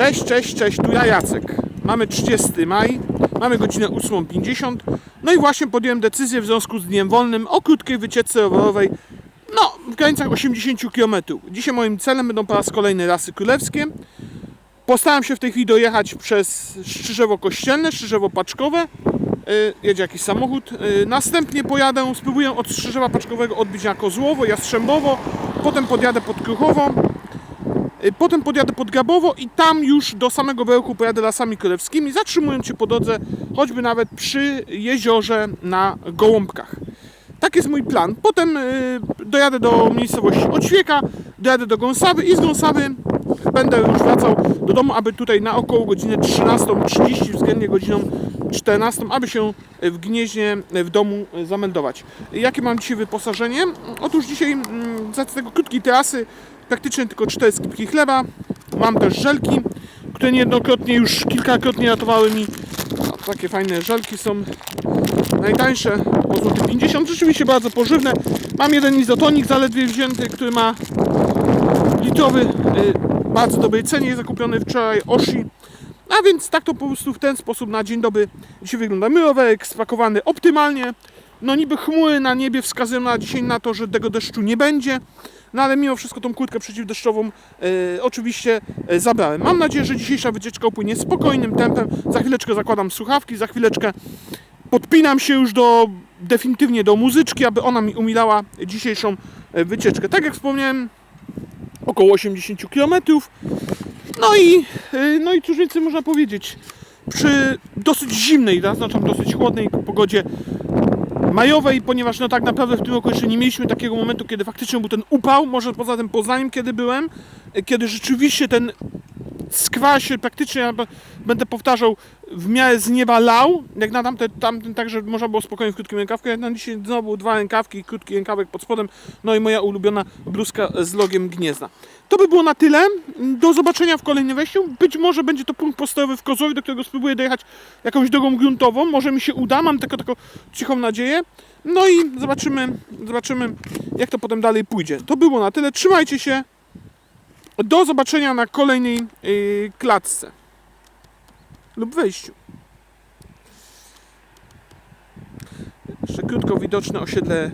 Cześć, cześć, cześć, tu ja Jacek. Mamy 30 maj, mamy godzinę 8.50. No i właśnie podjąłem decyzję w związku z dniem wolnym o krótkiej wycieczce rowerowej, no w granicach 80 km. Dzisiaj moim celem będą po raz kolejny Lasy Królewskie. Postaram się w tej chwili dojechać przez Szczyżewo Kościelne, Szczyżewo Paczkowe. Y, jedzie jakiś samochód. Y, następnie pojadę, spróbuję od Strzyżewa Paczkowego odbić na Kozłowo, Jastrzębowo, potem podjadę pod Kruchowo, y, potem podjadę pod Gabowo i tam już do samego Bełku pojadę lasami królewskimi, zatrzymując się po drodze, choćby nawet przy jeziorze na Gołąbkach. Tak jest mój plan. Potem y, dojadę do miejscowości Oćwieka, dojadę do Gąsawy i z Gąsawy będę już wracał do domu, aby tutaj na około godzinę 13.30, względnie godziną 14, aby się w Gnieźnie w domu zameldować. Jakie mam dzisiaj wyposażenie? Otóż dzisiaj mm, z tego krótkiej trasy praktycznie tylko 4 skipki chleba. Mam też żelki, które niejednokrotnie już kilkakrotnie ratowały mi. No, takie fajne żelki są najtańsze, po złoty 50, rzeczywiście bardzo pożywne. Mam jeden izotonik zaledwie wzięty, który ma litrowy, y, bardzo dobrej cenie, zakupiony wczoraj Oshi. A więc tak to po prostu w ten sposób na dzień dobry dzisiaj wygląda. My rowerek spakowany optymalnie. No niby chmury na niebie wskazują na dzisiaj na to, że tego deszczu nie będzie. No ale mimo wszystko tą kurtkę przeciwdeszczową e, oczywiście e, zabrałem. Mam nadzieję, że dzisiejsza wycieczka upłynie spokojnym tempem. Za chwileczkę zakładam słuchawki, za chwileczkę podpinam się już do definitywnie do muzyczki, aby ona mi umilała dzisiejszą e, wycieczkę. Tak jak wspomniałem, około 80 km. No i, y, no i cóż więcej można powiedzieć. Przy dosyć zimnej, zaznaczam dosyć chłodnej pogodzie majowej, ponieważ no tak naprawdę w tym roku jeszcze nie mieliśmy takiego momentu, kiedy faktycznie był ten upał, może poza tym Poznaniem, kiedy byłem, y, kiedy rzeczywiście ten skwas się praktycznie, ja będę powtarzał, w miarę z nieba lał, jak na tamten, tamten tak, że można było spokojnie w krótkim rękawku, jak na dzisiaj znowu dwa rękawki krótki rękawek pod spodem, no i moja ulubiona bluzka z logiem Gniezna. To by było na tyle. Do zobaczenia w kolejnym wejściu. Być może będzie to punkt postojowy w Kozłowie, do którego spróbuję dojechać jakąś drogą gruntową. Może mi się uda, mam tylko taką cichą nadzieję. No i zobaczymy, zobaczymy jak to potem dalej pójdzie. To było na tyle. Trzymajcie się. Do zobaczenia na kolejnej yy, klatce lub wejściu. Jeszcze krótko widoczne osiedle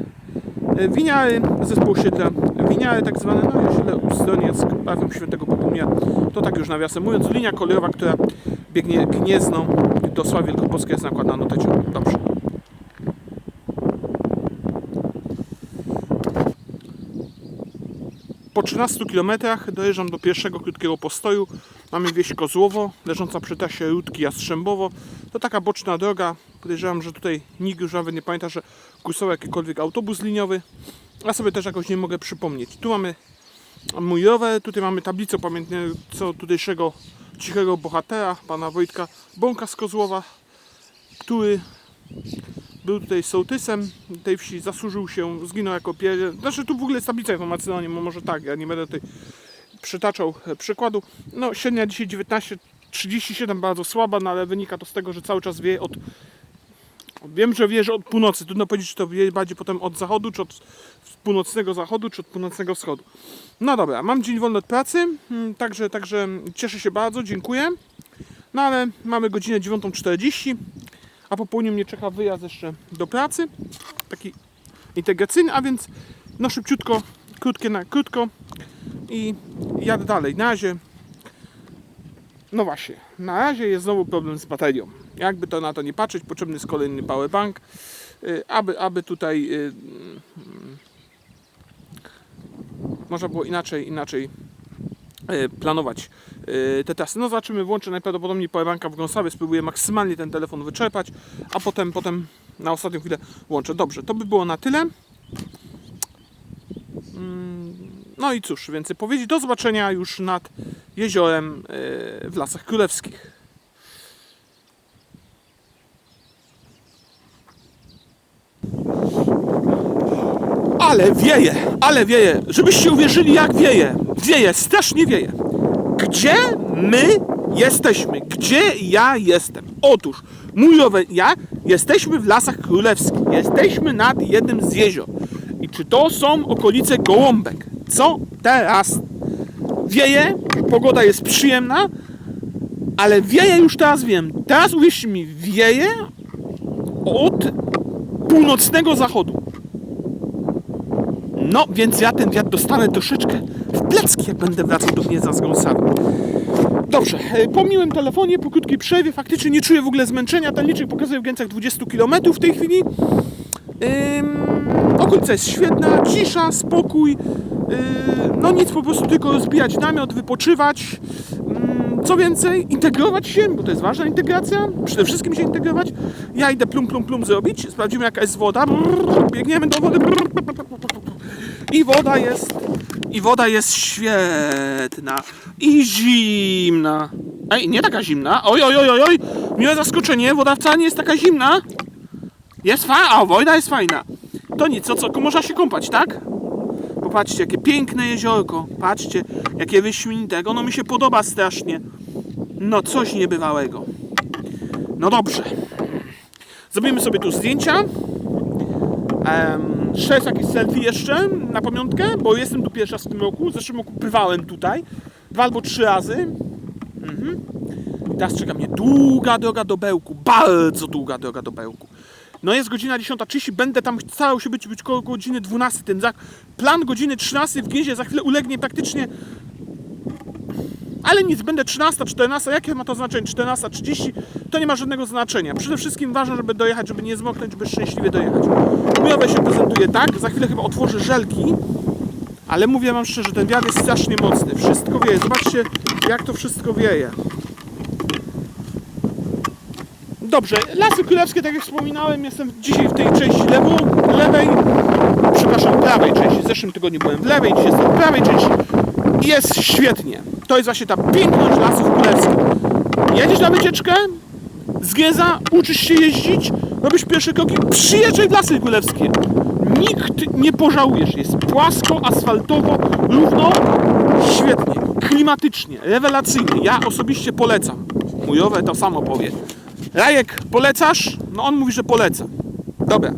e, Winiary, zespół osiedla Winiary tak zwane, no i osiedle Ustroniec, parafium Świętego Południa. To tak już nawiasem mówiąc, linia kolejowa, która biegnie Gniezno do Sławy Wielkopolskiej jest nakładana na. Dobrze. Po 13 km dojeżdżam do pierwszego krótkiego postoju. Mamy wieś Kozłowo, leżąca przy trasie Rudki Jastrzębowo. To taka boczna droga. Podejrzewam, że tutaj nikt już nawet nie pamięta, że kursował jakikolwiek autobus liniowy. Ja sobie też jakoś nie mogę przypomnieć. Tu mamy mój rower, tutaj mamy tablicę pamiętnego tutejszego cichego bohatera, pana Wojtka Bąka z Kozłowa, który był tutaj sołtysem tej wsi, zasłużył się, zginął jako pierwszy. Znaczy tu w ogóle jest tablica informacyjna, nie może tak, ja nie będę tutaj przytaczał e, przykładu. No średnia dzisiaj 19,37 bardzo słaba, no ale wynika to z tego, że cały czas wieje od Wiem, że wieje od północy. Trudno powiedzieć, czy to wieje bardziej potem od zachodu, czy od północnego zachodu, czy od północnego wschodu. No dobra, mam dzień wolny od pracy, mm, także, także cieszę się bardzo, dziękuję. No ale mamy godzinę 9.40, a po południu mnie czeka wyjazd jeszcze do pracy, taki integracyjny, a więc no szybciutko, krótkie na krótko i jadę dalej. Na razie, no właśnie, na razie jest znowu problem z baterią. Jakby to na to nie patrzeć, potrzebny jest kolejny powerbank, y, aby, aby tutaj y, mm, można było inaczej, inaczej planować y, te trasy. No zobaczymy, włączę najprawdopodobniej powerbanka w Gąsawie, spróbuję maksymalnie ten telefon wyczerpać, a potem, potem na ostatnią chwilę włączę. Dobrze, to by było na tyle. Mm, No i cóż, więcej powiedzieć. Do zobaczenia już nad jeziorem y, w Lasach Królewskich. Ale wieje, ale wieje. Żebyście uwierzyli, jak wieje. Wieje, strasznie wieje. Gdzie my jesteśmy? Gdzie ja jestem? Otóż, mój rower, ja jesteśmy w Lasach Królewskich. Jesteśmy nad jednym z jezior. I czy to są okolice Gołąbek? Co teraz? Wieje, pogoda jest przyjemna, Ale wieje już teraz wiem. Teraz uwierzcie mi, wieje od północnego zachodu. No, więc ja ten wiatr dostanę troszeczkę w plecki, jak będę wracał do gniezda z gąsami. Dobrze, e, po miłym telefonie, po krótkiej przerwie, faktycznie nie czuję w ogóle zmęczenia. Ten licznik pokazuje w granicach 20 km w tej chwili. Ym, okolica jest świetna, cisza, spokój. Yy, no nic, po prostu tylko rozbijać namiot, wypoczywać. Ym, co więcej, integrować się, bo to jest ważna integracja. Przede wszystkim się integrować. Ja idę plum, plum, plum zrobić. Sprawdzimy jaka jest woda. Brrr, biegniemy do wody. Brrr, brrr, brrr. I woda jest. I woda jest świetna. I zimna. Ej, nie taka zimna. Oj, oj, oj, oj, oj. Miłe zaskoczenie. Woda wcale nie jest taka zimna. Jest fajna, a wojna jest fajna. To nic, co, co, można się kąpać, tak? Popatrzcie, jakie piękne jeziorko. Patrzcie, jakie wyśmienite. Ono mi się podoba strasznie. No, coś niebywałego. No dobrze. Zrobimy sobie tu zdjęcia. Sześć jakichś selfie jeszcze na pamiątkę, bo jestem tu pierwszy raz w tym roku. W zeszłym roku bywałem tutaj. Dwa albo trzy razy. Mhm. Teraz czeka mnie długa droga do Bełku. Bardzo długa droga do Bełku. No jest godzina 10.30, będę tam starał się być, być koło godziny 12. Ten. Plan godziny 13 w Gnieźnie za chwilę ulegnie praktycznie... Ale nic, będę 13, 14, jakie ma to znaczenie? 14.30 to nie ma żadnego znaczenia. Przede wszystkim ważne, żeby dojechać, żeby nie zmoknąć, żeby szczęśliwie dojechać. Ujowe się prezentuje tak, za chwilę chyba otworzę żelki, ale mówię wam szczerze, ten wiatr jest strasznie mocny. Wszystko wieje, zobaczcie jak to wszystko wieje. Dobrze, Lasy Królewskie, tak jak wspominałem, jestem dzisiaj w tej części lewo, lewej, przepraszam, prawej części. W zeszłym tygodniu byłem w lewej, dzisiaj jestem w prawej części. Jest świetnie. To jest właśnie ta piękność Lasów Królewskich. Jedziesz na wycieczkę, z Gieza, uczysz się jeździć, robisz pierwsze kroki, przyjeżdżaj w Lasy Królewskie. Nikt nie pożałujesz. Jest płasko, asfaltowo, równo, świetnie, klimatycznie, rewelacyjnie. Ja osobiście polecam. Mójowe to samo powie. Rajek, polecasz? No on mówi, że poleca. Dobra.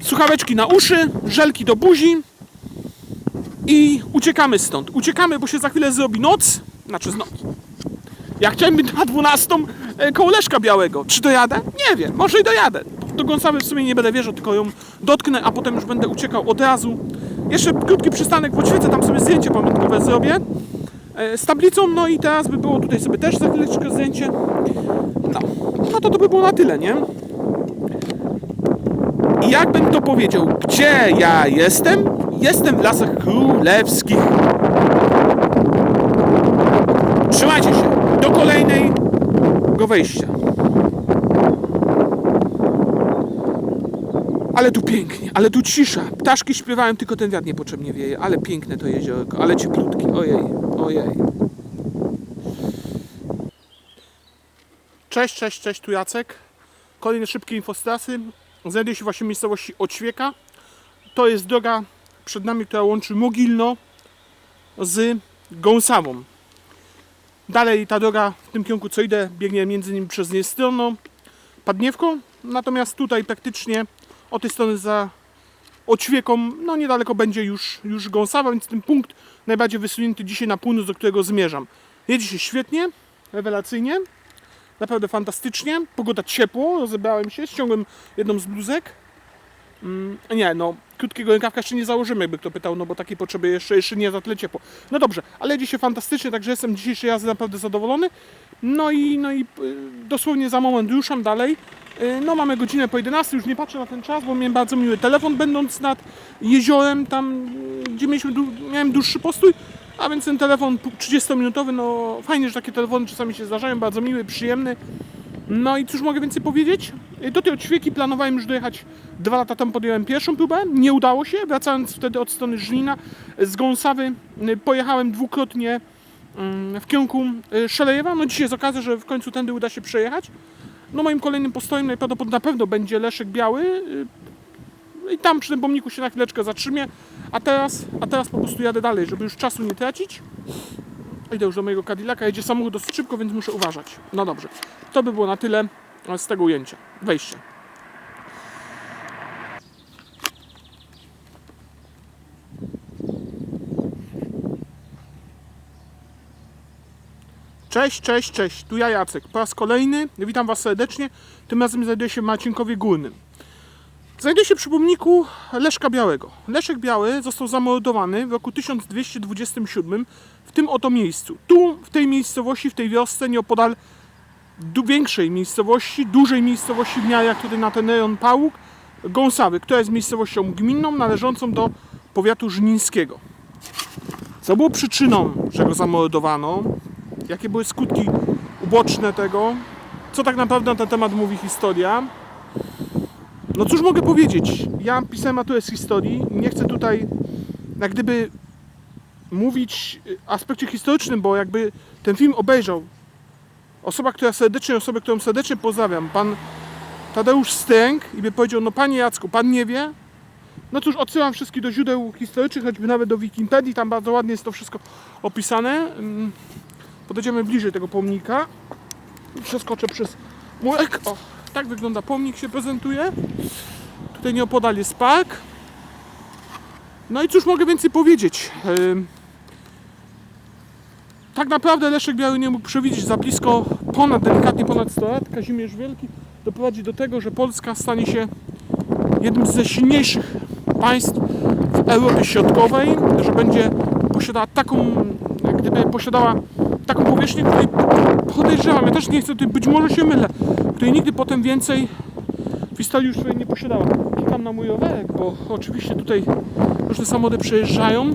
Słuchaweczki na uszy, żelki do buzi i uciekamy stąd. Uciekamy, bo się za chwilę zrobi noc. Znaczy z noc. Ja chciałem być na 12 e, koło Leszka Białego. Czy dojadę? Nie wiem, może i dojadę. Do Gonzawy w sumie nie będę wierzył, tylko ją dotknę, a potem już będę uciekał od razu. Jeszcze krótki przystanek w Oćwiece, tam sobie zdjęcie pamiątkowe zrobię e, z tablicą, no i teraz by było tutaj sobie też za chwileczkę zdjęcie. No, no to to by było na tyle, nie? I jakbym to powiedział, gdzie ja jestem? Jestem w Lasach Królewskich. Trzymajcie się do kolejnego wejścia. Ale tu pięknie, ale tu cisza. Ptaszki śpiewają, tylko ten wiatr niepotrzebnie wieje. Ale piękne to jeziorko, ale cieplutki. Ojej, ojej. Cześć, cześć, cześć, tu Jacek. Kolejne szybkie infostrasy. Znajduje się właśnie w miejscowości Oćwieka. To jest droga przed nami, która łączy Mogilno z Gąsawą. Dalej ta droga w tym kierunku, co idę, biegnie między innymi przez Niestronno, Padniewką. Natomiast tutaj praktycznie od tej strony za Oćwieką, no niedaleko będzie już, już Gąsawa, więc ten punkt najbardziej wysunięty dzisiaj na północ, do którego zmierzam. Jedzie się świetnie, rewelacyjnie. Naprawdę fantastycznie. Pogoda ciepło, rozebrałem się, ściągłem jedną z bluzek. Mm, nie, no, krótkiego rękawka jeszcze nie założymy, jakby kto pytał, no bo takiej potrzeby jeszcze, jeszcze nie za tyle ciepło. No dobrze, ale się fantastycznie, także jestem dzisiejszej jazdy naprawdę zadowolony. No i, no i y, dosłownie za moment ruszam dalej. Y, No mamy godzinę po 11, już nie patrzę na ten czas, bo miałem bardzo miły telefon będąc nad jeziorem, tam y, gdzie mieliśmy, miałem dłuższy postój, a więc ten telefon pu- 30-minutowy, no fajnie, że takie telefony czasami się zdarzają, bardzo miły, przyjemny. No i cóż mogę więcej powiedzieć? Do tej odświeki planowałem już dojechać dwa lata temu, podjąłem pierwszą próbę, nie udało się, wracając wtedy od strony Żlina z Gąsawy, pojechałem dwukrotnie w kierunku y, Szelejewa, no dzisiaj jest okazja, że w końcu tędy uda się przejechać. No moim kolejnym postojem najprawdopodobniej na pewno będzie Leszek Biały y, i tam przy tym pomniku się na chwileczkę zatrzymię, a teraz, a teraz po prostu jadę dalej, żeby już czasu nie tracić. Idę już do mojego Cadillaca, jedzie samochód dosyć szybko, więc muszę uważać. No dobrze, to by było na tyle z tego ujęcia. Wejście. Cześć, cześć, cześć. Tu ja Jacek. Po raz kolejny witam Was serdecznie. Tym razem znajduję się w Marcinkowie Górnym. Znajduję się przy pomniku Leszka Białego. Leszek Biały został zamordowany w roku 1227 w tym oto miejscu. Tu, w tej miejscowości, w tej wiosce, nieopodal większej miejscowości, dużej miejscowości w miarę jak tutaj na ten rejon Pałuk, Gąsawy, która jest miejscowością gminną należącą do powiatu żnińskiego. Co było przyczyną, że go zamordowano? Jakie były skutki uboczne tego? Co tak naprawdę na ten temat mówi historia? No cóż mogę powiedzieć? Ja pisałem maturę z historii nie chcę tutaj jak gdyby mówić o aspekcie historycznym, bo jakby ten film obejrzał osoba, która serdecznie, osobę, którą serdecznie pozdrawiam, pan Tadeusz Stęk i by powiedział, no panie Jacku, pan nie wie? No cóż, odsyłam wszystkich do źródeł historycznych, choćby nawet do Wikipedii, tam bardzo ładnie jest to wszystko opisane. Podejdziemy bliżej tego pomnika. Przeskoczę przez murek. O, tak wygląda pomnik, się prezentuje. Tutaj nieopodal jest park. No i cóż mogę więcej powiedzieć? Tak naprawdę Leszek Biały nie mógł przewidzieć za blisko, ponad, delikatnie ponad 100 lat. Kazimierz Wielki doprowadzi do tego, że Polska stanie się jednym ze silniejszych państw w Europie Środkowej, że będzie posiadała taką, jak gdyby posiadała taką powierzchnię, której podejrzewam, ja też nie chcę być może się mylę, której nigdy potem więcej w historii już nie posiadała. Klikam na mój rowerek, bo oczywiście tutaj różne samochody przejeżdżają.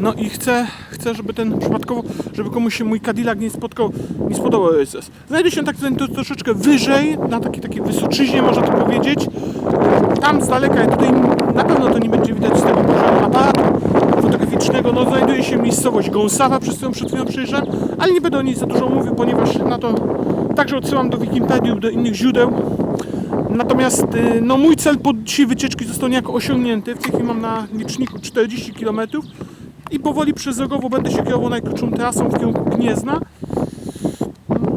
No i chcę, chcę, żeby ten przypadkowo, żeby komuś się mój Cadillac nie spotkał, nie spodobał RSS. Znajdę się tak troszeczkę wyżej, na takiej, takiej wysoczyźnie, można to powiedzieć. Tam z daleka, tutaj na pewno to nie będzie widać z tego poziomu aparatu no znajduje się miejscowość Gąsawa, przez którą przed chwilą ale nie będę o niej za dużo mówił, ponieważ na to także odsyłam do Wikipedii, do innych źródeł. Natomiast y, no, mój cel po dzisiaj wycieczki został niejako osiągnięty. W tej chwili mam na liczniku 40 km i powoli przez Rogowo będę się kierował najkrótszą trasą w kierunku Gniezna.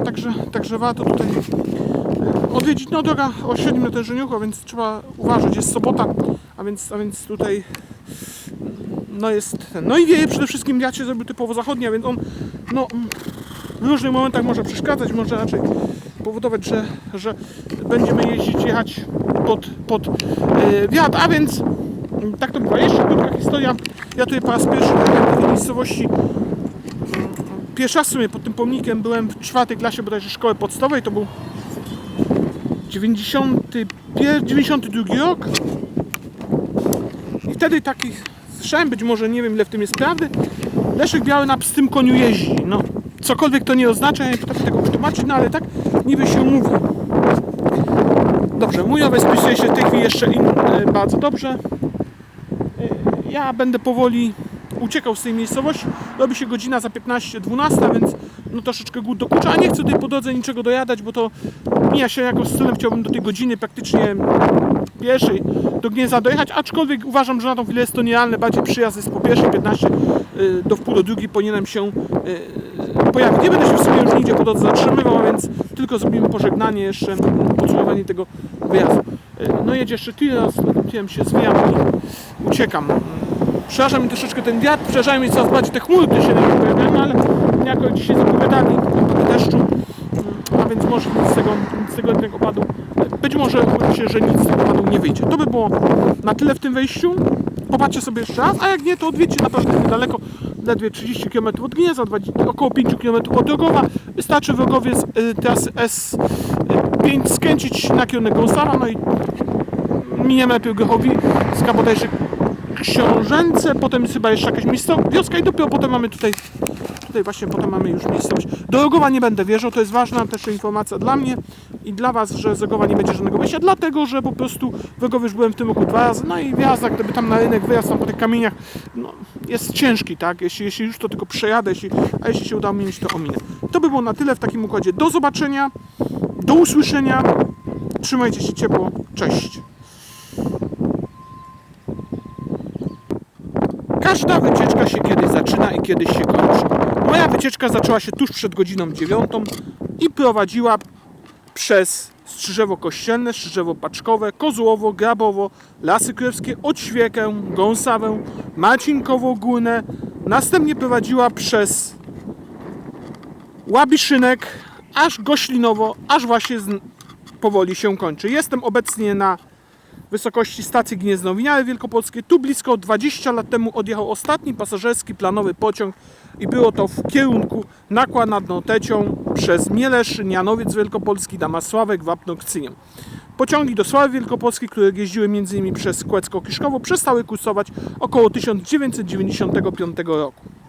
Także, także warto tutaj y, odwiedzić. No droga o średnim natężeniu, a więc trzeba uważać, jest sobota, a więc, a więc tutaj no jest. No i wieje przede wszystkim wiatr się zrobił typowo zachodnia, więc on no, w różnych momentach może przeszkadzać, może raczej powodować, że, że będziemy jeździć, jechać pod, pod e, wiatr, a więc mm, tak to bywa. Jeszcze krótka historia. Ja tutaj po raz pierwszy w tej miejscowości mm, pierwszy raz w pod tym pomnikiem byłem w czwartej klasie bodajże szkoły podstawowej, to był 91, 92 rok i wtedy taki słyszałem, być może nie wiem ile w tym jest prawdy, Leszek Biały na pstym koniu jeździ. No, cokolwiek to nie oznacza, ja nie potrafię tego przetłumaczyć, no ale tak niby się mówi. Dobrze, mój owiec spisuje się w tej chwili jeszcze in, e, bardzo dobrze. E, ja będę powoli uciekał z tej miejscowości. Robi się godzina za 15-12, więc no troszeczkę głód dokucza, a nie chcę tutaj po drodze niczego dojadać, bo to mija się jako stylem. Chciałbym do tej godziny praktycznie pieszej do Gniezna dojechać, aczkolwiek uważam, że na tą chwilę jest to nierealne. Bardziej przyjazd jest po pierwszej 15 y, do wpół do drugiej powinienem się y, pojawić. Nie będę się w sumie już nigdzie po drodze zatrzymywał, więc tylko zrobimy pożegnanie jeszcze, podsumowanie tego wyjazdu. Y, No jedzie jeszcze teraz, tym się zwijam i uciekam. Przeraża mi troszeczkę ten wiatr, przerażają mi coraz bardziej te chmury, się na nim pojawiają, no ale niejako dzisiaj zapowiadali opady deszczu, a więc może nic z tego, nic z tego opadu, być może mówi się, że nic z tego opadu nie wyjdzie. To by było na tyle w tym wejściu. Popatrzcie sobie jeszcze raz, a jak nie, to odwiedźcie naprawdę niedaleko, ledwie 30 km od Gniezna, 20, około 5 km od Rogowa. Wystarczy w Rogowie z y, trasy S5 skręcić na kierunek Gąsawa, no i miniemy najpierw Grochowiska, bodajże Książęce, potem jest chyba jeszcze jakaś miejsca, wioska i dopiero potem mamy tutaj, tutaj właśnie potem mamy już miejscowość. Do Rogowa nie będę wjeżdżał, to jest ważna też informacja dla mnie i dla Was, że z Rogowa nie będzie żadnego wyjścia, dlatego, że po prostu w Rogowie już byłem w tym roku dwa razy, no i wjazd, gdyby tam na rynek, wyjazd tam po tych kamieniach, no, jest ciężki, tak, jeśli, jeśli już to tylko przejadę, jeśli, a jeśli się uda mi mieć, to ominę. To by było na tyle w takim układzie. Do zobaczenia, do usłyszenia, trzymajcie się ciepło, cześć. Każda wycieczka się kiedyś zaczyna i kiedyś się kończy. Moja wycieczka zaczęła się tuż przed godziną dziewiątą i prowadziła przez Strzyżewo Kościelne, Strzyżewo Paczkowe, Kozłowo, Grabowo, Lasy Królewskie, Odświekę, Gąsawę, Marcinkowo Górne. Następnie prowadziła przez Łabiszynek, aż Goślinowo, aż właśnie powoli się kończy. Jestem obecnie na wysokości stacji Gniezdno-Winiary Wielkopolskie. Tu blisko 20 lat temu odjechał ostatni pasażerski planowy pociąg i było to w kierunku Nakła nad Notecią przez Mieleszyn, Janowiec Wielkopolski, Damasławek, Wapno, Kcynię. Pociągi do Sławy Wielkopolskiej, które jeździły m.in. przez Kłecko-Kiszkowo, przestały kursować około 1995 roku.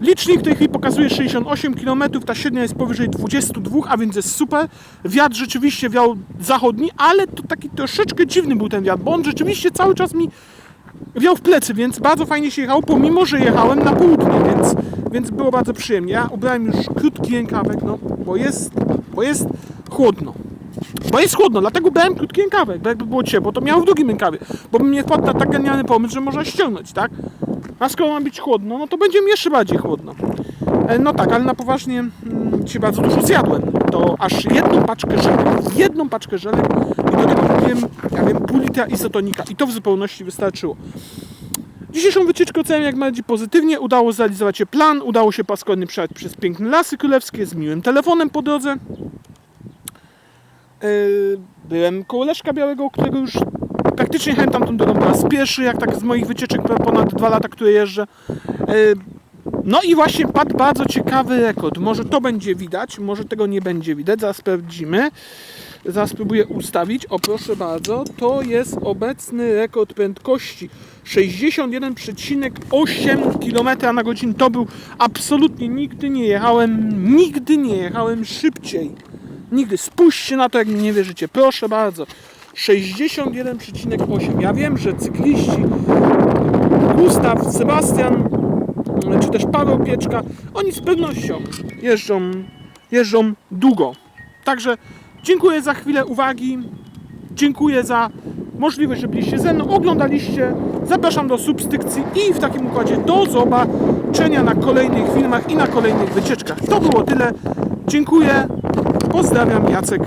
Licznik w tej chwili pokazuje 68 km, ta średnia jest powyżej 22, a więc jest super. Wiatr rzeczywiście wiał zachodni, ale to taki troszeczkę dziwny był ten wiatr, bo on rzeczywiście cały czas mi wiał w plecy, więc bardzo fajnie się jechało, pomimo że jechałem na południe, więc, więc było bardzo przyjemnie. Ja ubrałem już krótki rękawek, no, bo jest, bo jest chłodno. Bo jest chłodno, dlatego brałem krótki rękawek, bo jakby było ciepło, to miał w drugim rękawie, bo bym nie wpadł na tak genialny pomysł, że można ściągnąć, tak? A skoro ma być chłodno, no to będzie mi jeszcze bardziej chłodno. E, No tak, ale na poważnie mm, dzisiaj bardzo dużo zjadłem. To aż jedną paczkę żelek, jedną paczkę żelek i do tego kupiłem, ja wiem, pół litra izotonika i to w zupełności wystarczyło. Dzisiejszą wycieczkę oceniam jak najbardziej pozytywnie. Udało się zrealizować się plan, udało się paskornie przejechać przez piękne lasy królewskie z miłym telefonem po drodze. Yy, Byłem koło Leszka Białego, którego już praktycznie tamtą drogą po raz pierwszy, jak tak z moich wycieczek po ponad dwa lata, które jeżdżę. Yy, No i właśnie padł bardzo ciekawy rekord. Może to będzie widać, może tego nie będzie widać. Zaraz sprawdzimy. Zaraz spróbuję ustawić. O proszę bardzo, to jest obecny rekord prędkości 61,8 km na godzinę. To był absolutnie nigdy nie jechałem, nigdy nie jechałem szybciej. Nigdy. Spójrzcie na to, jak mi nie wierzycie. Proszę bardzo. 61,8. Ja wiem, że cykliści Gustaw, Sebastian, czy też Paweł Pieczka, oni z pewnością jeżdżą, jeżdżą długo. Także dziękuję za chwilę uwagi. Dziękuję za możliwość, że byliście ze mną, oglądaliście. Zapraszam do subskrypcji i w takim układzie do zobaczenia na kolejnych filmach i na kolejnych wycieczkach. To było tyle. Dziękuję. Pozdrawiam, Jacek